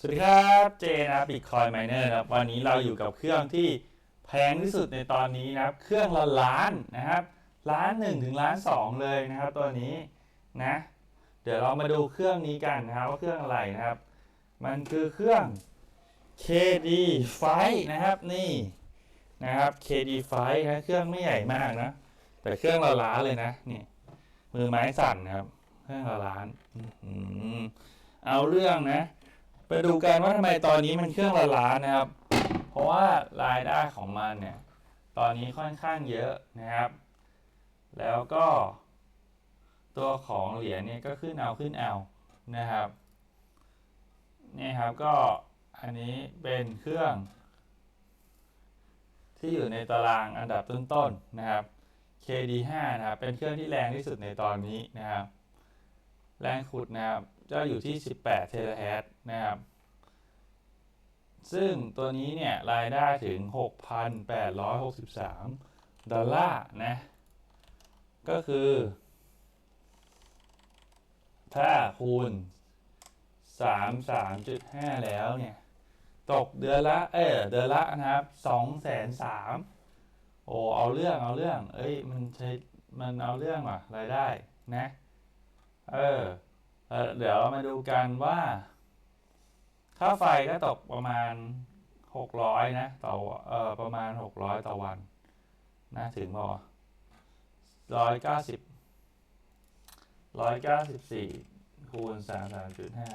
สวัสดีครับเจนะบิตคอยไมเนอร์ครับวันนี้เราอยู่กับเครื่องที่แพงที่สุดในตอนนี้นะครับ เครื่องละล้านนะครับล้านหนึ่งถึงล้านสองเลยนะครับ ตัวนี้นะ เดี๋ยวเรามาดูเครื่องนี้กันนะครับว่าเครื่องอะไรนะครับ มันคือเครื่อง KD f i นะครับนี่นะครับ KD f i นะเครื่องไม่ใหญ่มากนะ แต่เครื่องละล้านเลยนะนี่มือไม้สั่นนะครับ เครื่องละล้านอเอาเรื่องนะ ไปดูกันว่าทำไมตอนนี้มันเครื่องละล้านนะครับ เพราะว่ารายได้ของมันเนี่ยตอนนี้ค่อนข้างเยอะนะครับ แล้วก็ตัวของเหรียญเนี่ยก็ขึ้นเอาขึ้นเอานะครับนี่ครับก็อันนี้เป็นเครื่อง ที่อยู่ในตารางอันดับต้นๆนะครับ KD5 นะครับเป็นเครื่องที่แรงที่สุดในตอนนี้นะครับ แรงขุดนะครับจะอยู่ที่ 18 เทราแฮตนะครับ ซึ่งตัวนี้เนี่ยรายได้ถึง 6,863 ดอลลาร์นะ ก็คือ ถ้าคูณ 33.5 แล้วเนี่ย ตกเดือนละ เออเดือนละนะครับ 203โอ้เอาเรื่องเอาเรื่อง เอ้ย มันใช้ มันเอาเรื่องว่ะรายได้นะ เออเออเดี๋ยวเรามาดูกันว่า ค่าไฟก็ตกประมาณ600นะต่อเอ่อประมาณ600ต่อวันนะถึงบ่ร้อยเก้าสิบร้อยเก้าสิบสี่คูณสามสามจุดห้า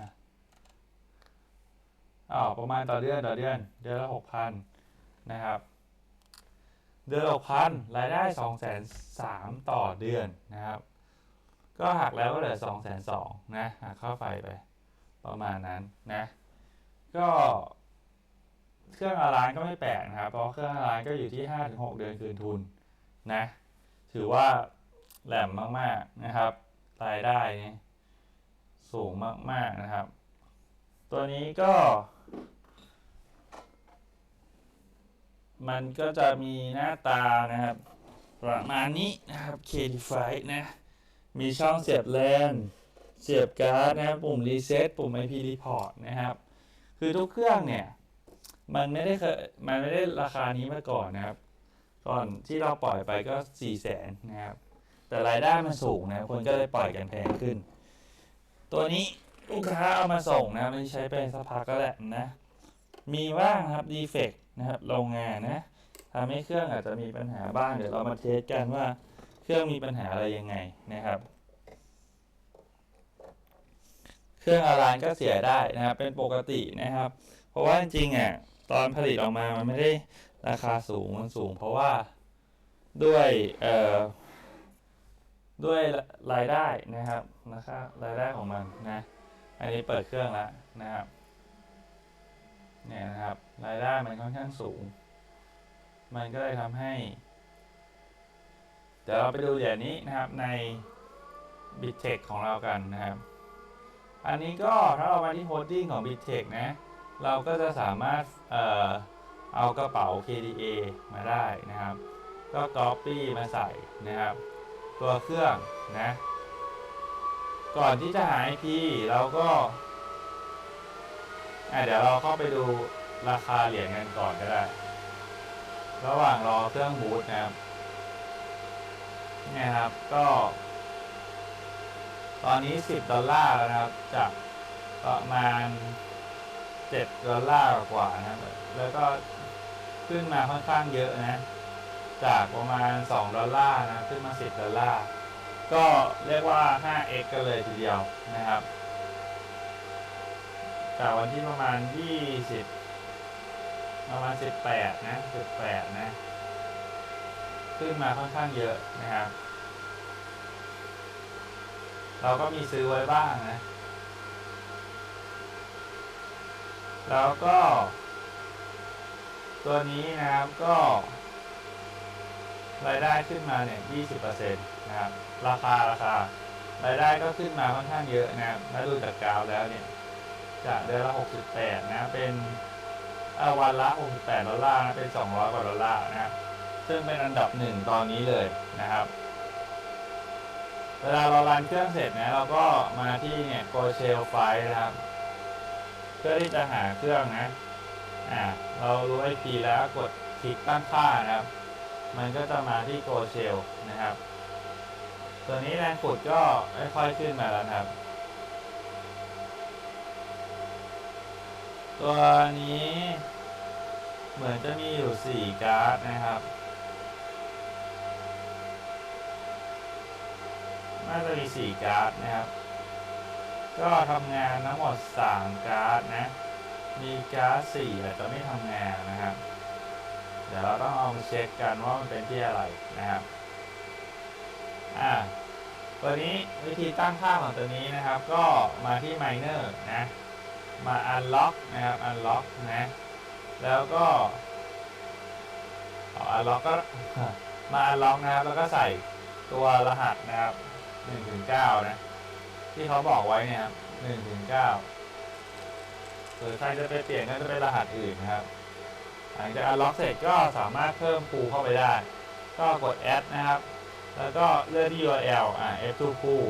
อ๋อประมาณต่อเดือนต่อเดือน เดือนละหกพันนะครับ เดือนละหกพันรายได้สองแสนสามต่อเดือนนะครับ ก็หักแล้วก็เหลือสองแสนสองนะหักค่าไฟไป ประมาณนั้นนะ ก็เครื่องอารานก็ไม่แปลกนะครับ เพราะเครื่องอารานก็อยู่ที่ห้าถึงหกเดือนคืนทุนนะ ถือว่าแหลมมากๆนะครับรายได้นี่สูงมากๆนะครับ ตัวนี้ก็ มันก็จะมีหน้าตานะครับ ประมาณนี้นะครับ KD5 นะ มีช่องเสียบแลนเสียบการ์ดนะครับปุ่มรีเซ็ตปุ่ม IP report นะครับ คือทุกเครื่องเนี่ย มันไม่ได้เคยมันไม่ได้ราคานี้มาก่อนนะครับ ก่อนที่เราปล่อยไปก็สี่แสนนะครับ แต่รายได้มันสูงนะคนก็เลยปล่อยกันแพงขึ้น ตัวนี้ลูกค้าเอามาส่งนะไม่ใช้ไปสักพักก็แหละนะ มีบ้างครับดีเฟกนะครับโรงงานนะทำให้เครื่องอาจจะมีปัญหาบ้างเดี๋ยวเรามาเทสกันว่า เครื่องมีปัญหาอะไรยังไงนะครับ เครื่องอารานก็เสียได้นะครับ เป็นปกตินะครับ เพราะว่าจริงๆอะตอนผลิตออกมามันไม่ได้ราคาสูงมันสูง เพราะว่าด้วยเอ่อด้วยรายได้นะครับนะครับ รายได้ของมันนะ อันนี้เปิดเครื่องแล้วนะครับเนี่ยนะครับ รายได้มันค่อนข้างสูง มันก็เลยทำให้ เดี๋ยวเราไปดูเหรียญนี้นะครับใน b i t t e c h ของเรากันนะครับ อันนี้ก็ถ้าเรามาที่โฮดดิ้งของ b i t t e c h นะ เราก็จะสามารถเอ่อเอากระเป๋า KDA มาได้นะครับ ก็ Copy มาใส่นะครับ ตัวเครื่องนะ ก่อนที่จะหา IP เราก็อะเดี๋ยวเราเข้าไปดูราคาเหรียญกันก่อนก็ได้ ระหว่างรอเครื่องบูตนะครับ เนี่ยครับก็ ตอนนี้ 10 ดอลลาร์แล้วนะครับ จากประมาณ 7 ดอลลาร์กว่านะครับแล้วก็ขึ้นมาค่อนข้างเยอะนะ จากประมาณ 2 ดอลลาร์นะ ขึ้นมา 10 ดอลลาร์ ก็เรียกว่า 5x กันเลยทีเดียวนะครับ จากวันที่ประมาณ 20 ประมาณ 18 นะ 18 นะ ขึ้นมาค่อนข้างเยอะนะครับ เราก็มีซื้อไว้บ้างนะ แล้วก็ ตัวนี้นะครับก็รายได้ขึ้นมาเนี่ย 20%นะครับ ราคาราคารายได้ก็ขึ้นมาค่อนข้างเยอะนะครับถ้าดูจากกราฟแล้วเนี่ย จากเดือนละ 68 นะ เป็นเอ่อวันละ 68 ดอลลาร์นะ เป็น 200 กว่าดอลลาร์นะครับ ซึ่งเป็นอันดับหนึ่งตอนนี้เลยนะครับ เวลาเรารันเครื่องเสร็จนะเราก็มาที่เนี่ย Go Shell File นะครับ เพื่อที่จะหาเครื่องนะอ่าเรารู้ IP แล้วกดคลิกตั้งค่านะครับ มันก็จะมาที่ Go Shell นะครับ ตัวนี้แรงขุดก็ค่อยๆขึ้นมาแล้วนะครับ ตัวนี้เหมือนจะมีอยู่ 4 การ์ดนะครับ น่าจะมี 4 การ์ดนะครับ ก็ทำงานทั้งหมด 3 การ์ดนะ มีการ์ด4อาจจะไม่ทำงานนะครับ เดี๋ยวเราต้องเอามาเช็คกันว่ามันเป็นที่อะไรนะครับอ่าตัวนี้วิธีตั้งค่าของตัวนี้นะครับ ก็มาที่ miner นะ มา unlock นะครับ unlock นะ แล้วก็อ๋อ unlock ก็มา unlock นะครับ แล้วก็ใส่ตัวรหัสนะครับ 1ถึง9นะ ที่เขาบอกไว้เนี่ยครับ1ถึง9หรือใครจะไปเปลี่ยนก็จะเป็นรหัสอื่นนะครับ หลังจาก unlock เสร็จก็สามารถเพิ่ม pool เข้าไปได้ ก็กด add นะครับ แล้วก็เลือกที่ URL อ่า f2 p o o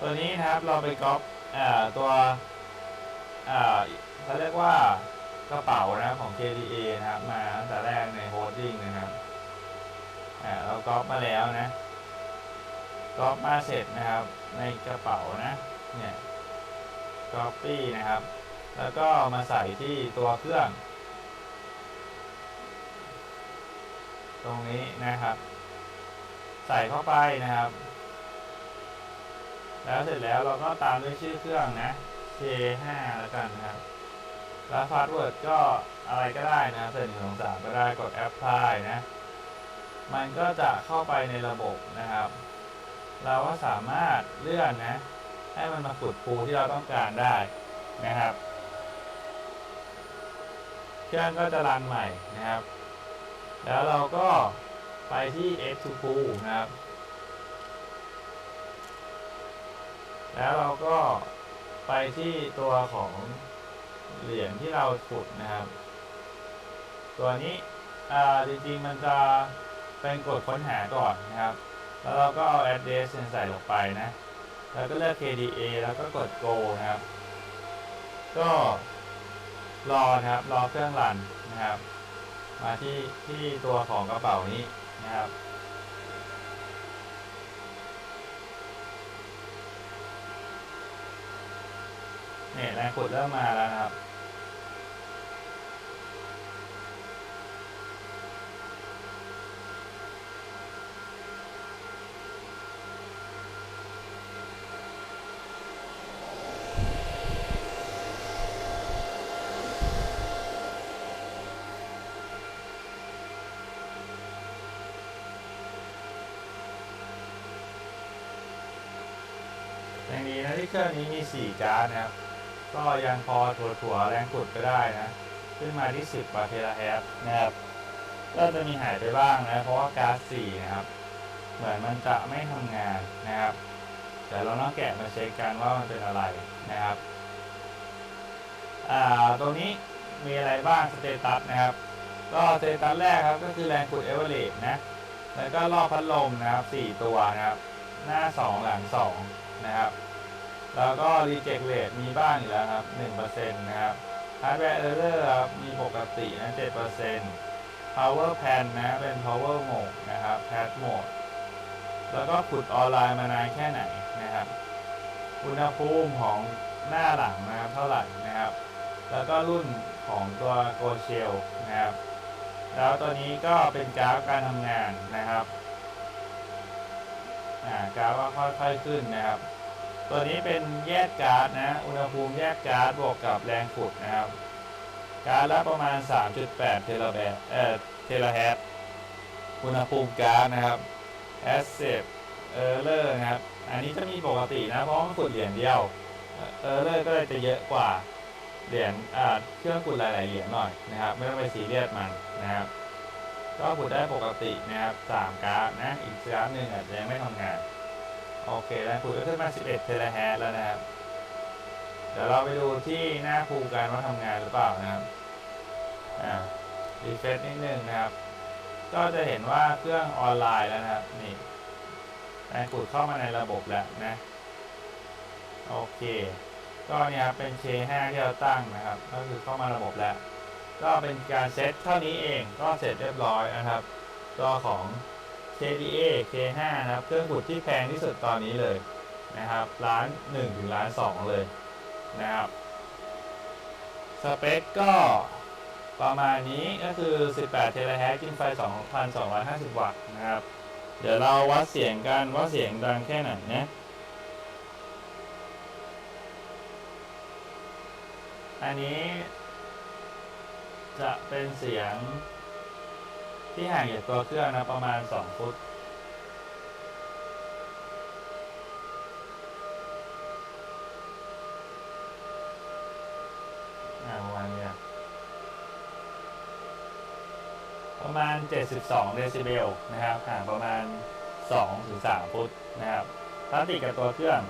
ตัวนี้นะครับเราไปก๊อปอ่าตัวอ่าเขาเรียกว่ากระเป๋านะของ KDA นะครับ มาตั้งแต่แรกในโฮดดิ้งนะครับอ่าเราก๊อปมาแล้วนะ ก๊อปมาเสร็จนะครับ ในกระเป๋านะเนี่ยก๊อปปี้นะครับ แล้วก็มาใส่ที่ตัวเครื่อง ตรงนี้นะครับ ใส่เข้าไปนะครับ แล้วเสร็จแล้วเราก็ตามด้วยชื่อเครื่องนะ K5 แล้วกันนะครับ แล้วพาสเวิร์ดก็อะไรก็ได้นะเสร็จหนึ่งสองสามก็ได้กด apply นะ มันก็จะเข้าไปในระบบนะครับ เราก็สามารถเลื่อนนะ ให้มันมาขุดปูที่เราต้องการได้นะครับ เครื่องก็จะรันใหม่นะครับ แล้วเราก็ไปที่ X2 pool นะครับ แล้วเราก็ไปที่ตัวของเหรียญที่เราขุดนะครับ ตัวนี้อ่าจริงๆมันจะเป็นกดค้นหาก่อนนะครับ แล้วเราก็เอา address ใส่ลงไปนะ แล้วก็เลือก KDA แล้วก็กด go นะครับ ก็รอนะครับ รอเครื่องรันนะครับ มาที่ที่ตัวของกระเป๋านี้นะครับเนี่ยแรงขุดเริ่มมาแล้วครับ เครื่องนี้มี 4 การ์ดนะครับ ก็ยังพอถั่วแรงขุดก็ได้นะ ขึ้นมาที่ 10กว่าเทราแฮร์ตนะครับ ก็จะมีหายไปบ้างนะ เพราะว่าการ์ด4นะครับ เหมือนมันจะไม่ทำงานนะครับ แต่เราต้องแกะมาเช็คกันว่ามันเป็นอะไรนะครับ อ่า ตรงนี้มีอะไรบ้างสเตตัสนะครับ ก็สเตตัสแรกครับก็คือแรงขุดเอเวอเรสนะ แล้วก็รอบพัดลมนะครับ 4 ตัวนะครับ หน้า 2 หลัง 2 นะครับ แล้วก็ reject rate มีบ้างอยู่แล้วครับ1%นะครับ hardware error ครับมีปกตินะ7% power pan นะเป็น power mode นะครับ pad mode แล้วก็ขุดออนไลน์มานานแค่ไหนนะครับ อุณหภูมิของหน้าหลังนะครับเท่าไหร่นะครับ แล้วก็รุ่นของตัว Go Shell นะครับ แล้วตัวนี้ก็เป็นกราฟการทำงานนะครับอ่ากราฟก็ค่อยๆขึ้นนะครับ ตัวนี้เป็นแยกการ์ดนะ อุณหภูมิแยกการ์ดบวกกับแรงขุดนะครับ การ์ดละประมาณ 3.8 เทราแบตเอ่อเทราแฮร์ตอุณหภูมิการ์ดนะครับ accept error นะครับ อันนี้จะมีปกตินะ เพราะมันขุดเหรียญเดียว error ก็เลยจะเยอะกว่าเหรียญเครื่องขุดหลาย ๆ เหรียญหน่อยนะครับ ไม่ต้องไปซีเรียสมันนะครับ ก็ขุดได้ปกตินะครับ 3 การ์ดนะ อีกการ์ดหนึ่งอาจจะยังไม่ทำงาน โอเคแล้วขุดก็ขึ้นมา 11 เทราแฮร์ตแล้วนะครับ เดี๋ยวเราไปดูที่หน้าภูกันว่าทำงานหรือเปล่านะครับ อ่ารีเฟรชนิดนึงนะครับ ก็จะเห็นว่าเครื่องออนไลน์แล้วนะครับ นี่แรงขุดเข้ามาในระบบแล้วนะ โอเค ก็เนี่ยเป็น K5 ที่เราตั้งนะครับ ก็คือเข้ามาระบบแล้ว ก็เป็นการเซตเท่านี้เองก็เสร็จเรียบร้อยนะครับก็ของ KDA K5 นะครับ เครื่องขุดที่แพงที่สุดตอนนี้เลยนะครับล้าน1ถึงล้าน2เลยนะครับสเปคก็ประมาณนี้ก็คือ 18 เทราแฮร์กินไฟ 2,250 วัตต์นะครับ เดี๋ยวเราวัดเสียงกันว่าเสียงดังแค่ไหนนะ อันนี้จะเป็นเสียง ที่ห่างจากตัวเครื่องนะประมาณ 2 ฟุต ประมาณนี้ประมาณ 72 เดซิเบลนะครับ ห่างประมาณ 2-3 ฟุตนะครับถ้าติดกับตัวเครื่อง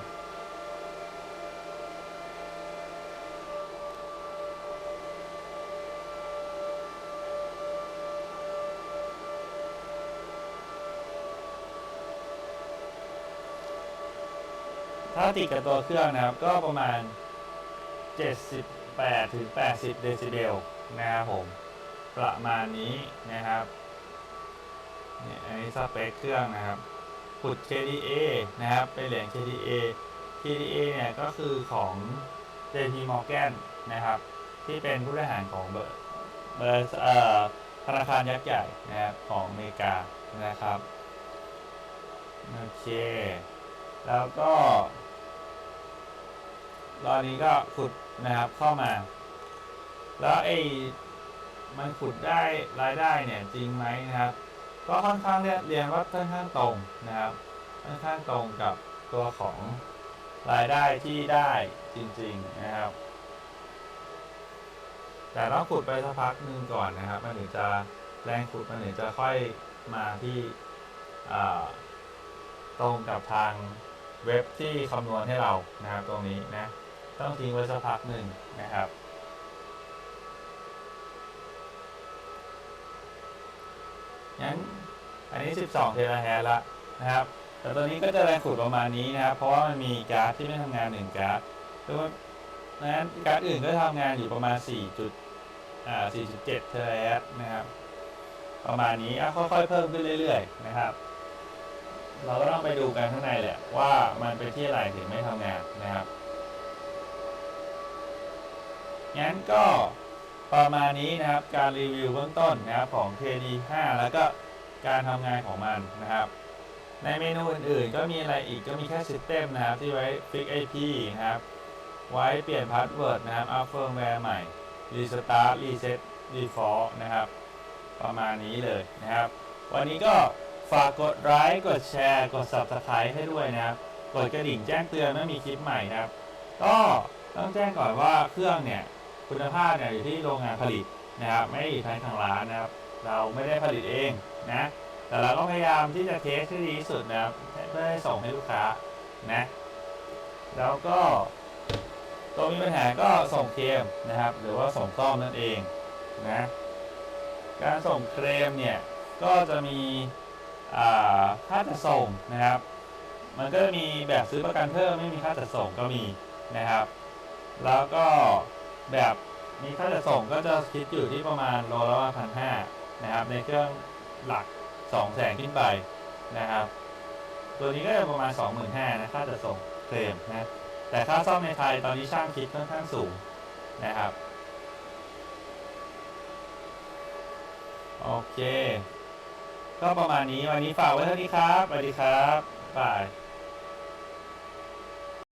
ถ้าติดกับตัวเครื่องนะครับ ก็ประมาณ 78ถึง80 เดซิเบลนะครับผม ประมาณนี้นะครับนี่อันนี้สเปคเครื่องนะครับขุด KDA นะครับ เป็นเหรียญ KDA KDA เนี่ยก็คือของ JP Morgan นะครับ ที่เป็นผู้บริหารของเบอร์เบอร์เอ่อธนาคารยักษ์ใหญ่นะครับของอเมริกานะครับ โอเค แล้วก็ รอบนี้ก็ขุดนะครับเข้ามา แล้วไอ้มันขุดได้รายได้เนี่ยจริงไหมนะครับ ก็ค่อนข้างเรียเรียนว่าค่อนข้างตรงนะครับค่อนข้างตรงกับตัวของรายได้ที่ได้จริงๆนะครับ แต่ต้องขุดไปสักพักหนึ่งก่อนนะครับ มันถึงจะแรงขุดมันถึงจะค่อยมาที่ตรงกับทางเว็บที่คำนวณให้เรานะครับตรงนี้นะ ต้องทิ้งไว้สักพักหนึ่งนะครับ งั้นอันนี้ 12 เทราแฮร์ละนะครับ แต่ตัวนี้ก็จะแรงขุดประมาณนี้นะครับ เพราะว่ามันมีการ์ดที่ไม่ทำงานหนึ่งการ์ดซึ่งนั้นการ์ดอื่นก็ทำงานอยู่ประมาณ 4 จุดอ่า4.7 เทราแฮร์นะครับ ประมาณนี้ค่อยๆเพิ่มขึ้นเรื่อยๆนะครับเราก็ต้องไปดูกันข้างในแหละว่ามันเป็นที่อะไรถึงไม่ทำงานนะครับ งั้นก็ประมาณนี้นะครับการรีวิวเบื้องต้นนะครับของ KD5 แล้วก็การทำงานของมันนะครับ ในเมนูอื่นๆ ก็มีอะไรอีกก็มีแค่ System นะครับ ที่ไว้ Fix IP นะครับ ไว้เปลี่ยนพาสเวิร์ดนะครับ อัพเฟิร์มแวร์ใหม่ Restart Reset Default นะครับ ประมาณนี้เลยนะครับ วันนี้ก็ฝากกดไลค์กดแชร์ กด Subscribe ให้ด้วยนะครับ กดกระดิ่งแจ้งเตือนเมื่อมีคลิปใหม่นะครับ ก็ต้องแจ้งก่อนว่าเครื่องเนี่ย คุณภาพเนี่ยอยู่ที่โรงงานผลิตนะครับ ไม่ได้อยู่ทางร้านนะครับ เราไม่ได้ผลิตเองนะแต่เราก็พยายามที่จะเทสให้ดีที่สุดนะครับเพื่อให้ส่งให้ลูกค้านะแล้วก็ตัวมีปัญหาก็ส่งเคลมนะครับ หรือว่าส่งซ่อมนั่นเองนะการส่งเคลมเนี่ยก็จะมีค่าจัดส่งนะครับ มันก็มีแบบซื้อประกันเพิ่มไม่มีค่าจัดส่งก็มีนะครับ แล้วก็ แบบมีค่าจัดส่งก็จะคิดอยู่ที่ประมาณโลละพันห้านะครับ ในเครื่องหลัก2องแสนขึ้นไปนะครับ ตัวนี้ก็จะประมาณ 25,000นะค่าจัดส่งเคลมนะแต่ค่าซ่อมในไทยตอนนี้ช่างคิดค่อนข้างสูงนะครับโอเค ก็ประมาณนี้วันนี้ฝากไว้เท่านี้ครับสวัสดีครับบาย